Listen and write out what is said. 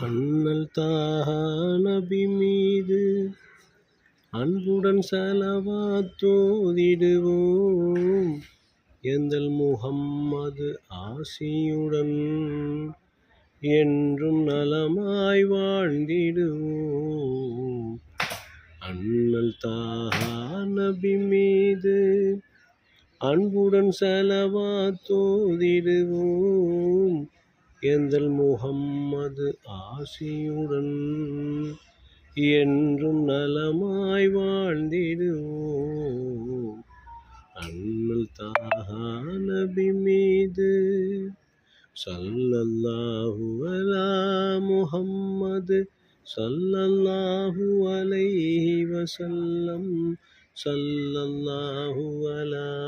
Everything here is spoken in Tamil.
அண்ணல் தாஹா நபி மீது அன்புடன் செலவா தோதிடுவோம் எந்தல் முகம்மது ஆசியுடன் என்றும் நலமாய் வாழ்ந்திடுவோம். அண்ணல் தாஹா நபி மீது அன்புடன் செலவா தோதிடுவோம் எந்தல் முகம்மது ஆசியுடன் என்றும் நலமாய் வாழ்ந்திடுவோம். அண்ணல் தாஹா நபி மீது சல்லல்லாஹு அலா முகம்மது சல்லல்லாஹு அலைஹி வசல்லம் சல்லல்லாஹு அலா